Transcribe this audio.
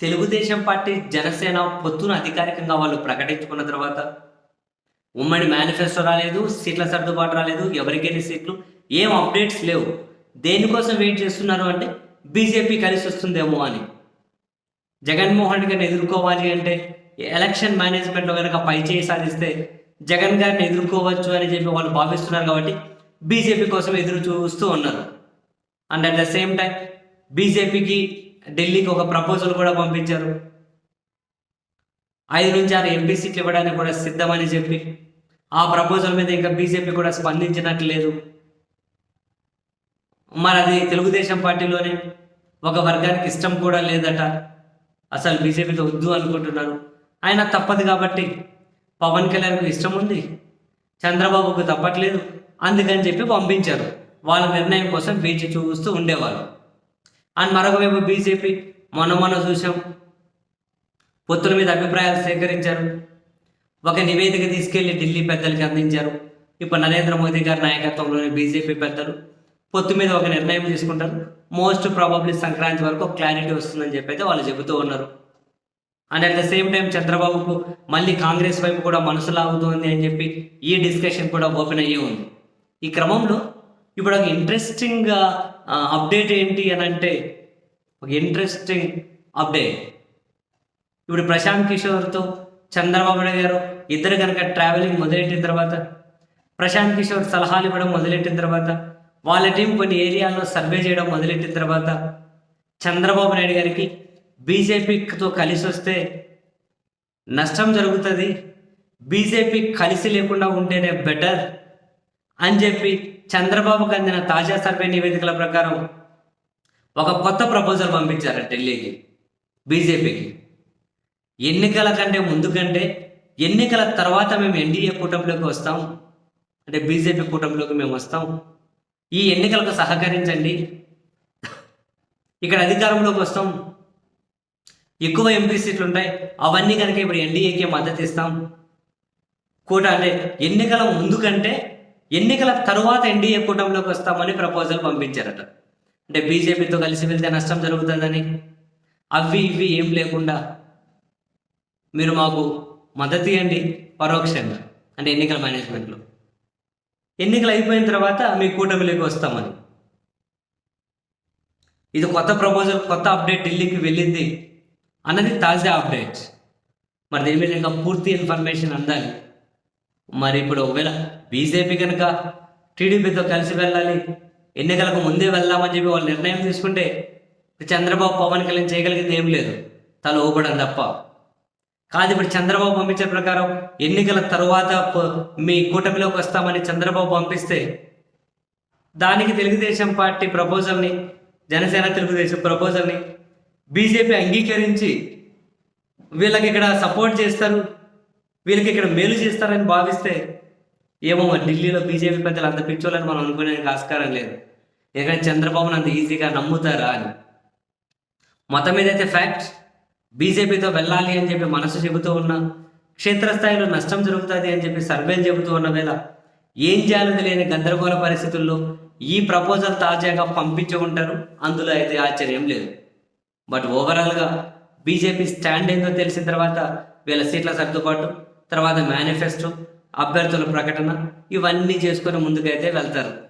Telugu Desam party Janasena పొత్తును అధికారికంగా వాళ్ళు ప్రకటించుకున్న తర్వాత ఉమ్మడి మేనిఫెస్టో రాలేదు సీట్ల సర్దుబాటు రాలేదు ఎవరికైనా సీట్లు ఏం అప్డేట్స్ లేవు. దేనికోసం వెయిట్ చేస్తున్నారు అంటే బీజేపీ కలిసి వస్తుందేమో అని. జగన్మోహన్ రెడ్డి గారిని ఎదుర్కోవాలి అంటే ఎలక్షన్ మేనేజ్మెంట్లో కనుక పైచేయి సాధిస్తే జగన్ గారిని ఎదుర్కోవచ్చు అని చెప్పి వాళ్ళు భావిస్తున్నారు కాబట్టి బీజేపీ కోసం ఎదురు చూస్తూ ఉన్నారు. And at the same time బీజేపీకి ఢిల్లీకి ఒక ప్రపోజల్ కూడా పంపించారు. ఐదు నుంచి ఆరు ఎంపీ సీట్లు ఇవ్వడానికి కూడా సిద్ధమని చెప్పి ఆ ప్రపోజల్ మీద ఇంకా బీజేపీ కూడా స్పందించినట్టు లేదు మరి అది తెలుగుదేశం పార్టీలోనే ఒక వర్గానికి ఇష్టం కూడా లేదట. అసలు బీజేపీతో వద్దు అనుకుంటున్నారు. ఆయన తప్పదు కాబట్టి పవన్ కళ్యాణ్కు ఇష్టం ఉంది చంద్రబాబుకు తప్పట్లేదు అందుకని చెప్పి పంపించారు. వాళ్ళ నిర్ణయం కోసం వేచి చూస్తూ ఉండేవాళ్ళు అండ్ మరొక వైపు బీజేపీ మొన్న మొన్న చూసాం. పొత్తుల మీద అభిప్రాయాలు సేకరించారు. ఒక నివేదిక తీసుకెళ్ళి ఢిల్లీ పెద్దలకి అందించారు. ఇప్పుడు నరేంద్ర మోదీ గారి నాయకత్వంలోని బీజేపీ పెద్దలు పొత్తు మీద ఒక నిర్ణయం తీసుకుంటారు. మోస్ట్ ప్రాబబ్లీ సంక్రాంతి వరకు క్లారిటీ వస్తుందని చెప్పి అయితే వాళ్ళు చెబుతూ ఉన్నారు. And at the same time చంద్రబాబుకు మళ్ళీ కాంగ్రెస్ వైపు కూడా మనసు లాగుతోంది అని చెప్పి ఈ డిస్కషన్ కూడా ఓపెన్ అయ్యే ఉంది. ఈ క్రమంలో ఇప్పుడు ఒక ఇంట్రెస్టింగ్ అప్డేట్ ఏంటి అని అంటే ఒక ఇంట్రెస్టింగ్ అప్డేట్ ఇప్పుడు ప్రశాంత్ కిషోర్తో చంద్రబాబు నాయుడు గారు ఇద్దరు కనుక ట్రావెలింగ్ మొదలెట్టిన తర్వాత ప్రశాంత్ కిషోర్ సలహాలు ఇవ్వడం మొదలెట్టిన తర్వాత వాళ్ళ టీం కొన్ని ఏరియాల్లో సర్వే చేయడం మొదలెట్టిన తర్వాత చంద్రబాబు నాయుడు గారికి బీజేపీతో కలిసి వస్తే నష్టం జరుగుతుంది. బీజేపీ కలిసి లేకుండా ఉంటేనే బెటర్ అని చెప్పి చంద్రబాబుకు అందిన తాజా సర్వే నివేదికల ప్రకారం ఒక కొత్త ప్రపోజల్ పంపించారు ఢిల్లీకి బీజేపీకి. ఎన్నికల కంటే ముందు కంటే ఎన్నికల తర్వాత మేము ఎన్డీఏ కూటమిలోకి వస్తాం అంటే బీజేపీ కూటమిలోకి మేము వస్తాం. ఈ ఎన్నికలకు సహకరించండి. ఇక్కడ అధికారంలోకి వస్తాం. ఎక్కువ ఎంపీ సీట్లు ఉంటాయి. అవన్నీ కనుక ఇప్పుడు ఎన్డీఏకి మద్దతు ఇస్తాం. కూట అంటే ఎన్నికల ముందు కంటే ఎన్నికల తరువాత ఎన్డీఏ కూటమిలోకి వస్తామని ప్రపోజల్ పంపించారట. అంటే బీజేపీతో కలిసి వెళ్తే నష్టం జరుగుతుందని. అవి ఇవి ఏం లేకుండా. మీరు మాకు మద్దతు ఇవ్వండి పరోక్షంగా. అంటే ఎన్నికల మేనేజ్మెంట్లో. ఎన్నికలు అయిపోయిన తర్వాత మీ కూటమిలోకి వస్తామని. ఇది కొత్త ప్రపోజల్ కొత్త అప్డేట్ ఢిల్లీకి వెళ్ళింది. అన్నది తాజా అప్డేట్ మరి దీని మీద ఇంకా పూర్తి ఇన్ఫర్మేషన్ అందాలి. మరి ఇప్పుడు ఒకవేళ బీజేపీ కనుక టీడీపీతో కలిసి వెళ్ళాలి ఎన్నికలకు ముందే వెళ్దామని చెప్పి వాళ్ళు నిర్ణయం తీసుకుంటే చంద్రబాబు పవన్ కళ్యాణ్ చేయగలిగింది ఏం లేదు. తల ఊపడం తప్ప. కాదు ఇప్పుడు చంద్రబాబు పంపించే ప్రకారం ఎన్నికల తరువాత మీ కూటమిలోకి వస్తామని చంద్రబాబు పంపిస్తే దానికి తెలుగుదేశం పార్టీ ప్రపోజల్ని జనసేన తెలుగుదేశం ప్రపోజల్ని బీజేపీ అంగీకరించి వీళ్ళకి ఇక్కడ సపోర్ట్ చేస్తారు. వీళ్ళకి ఇక్కడ మేలు చేస్తారని భావిస్తే ఏమో ఢిల్లీలో బీజేపీ పెద్దలు అంత పిచ్చోళ్ళని మనం అనుకునేందుకు ఆస్కారం లేదు. ఎందుకంటే చంద్రబాబును అంత ఈజీగా నమ్ముతారా అని. మొత్తం మీద అయితే ఫ్యాక్ట్ బీజేపీతో వెళ్ళాలి అని చెప్పి మనసు చెబుతూ ఉన్నా క్షేత్రస్థాయిలో నష్టం జరుగుతుంది అని చెప్పి సర్వేలు చెబుతూ ఉన్న వేళ ఏం చేయాలని లేని గందరగోళ పరిస్థితుల్లో ఈ ప్రపోజల్ తాజాగా పంపించి ఉంటారు. అందులో అయితే ఆశ్చర్యం లేదు. బట్ ఓవరాల్గా బీజేపీ స్టాండ్ ఏందో తెలిసిన తర్వాత వీళ్ళ సీట్ల సర్దుబాటు తర్వాత మేనిఫెస్టో అభ్యర్థుల ప్రకటన ఇవన్నీ చేసుకొని ముందుకైతే వెళ్తారు.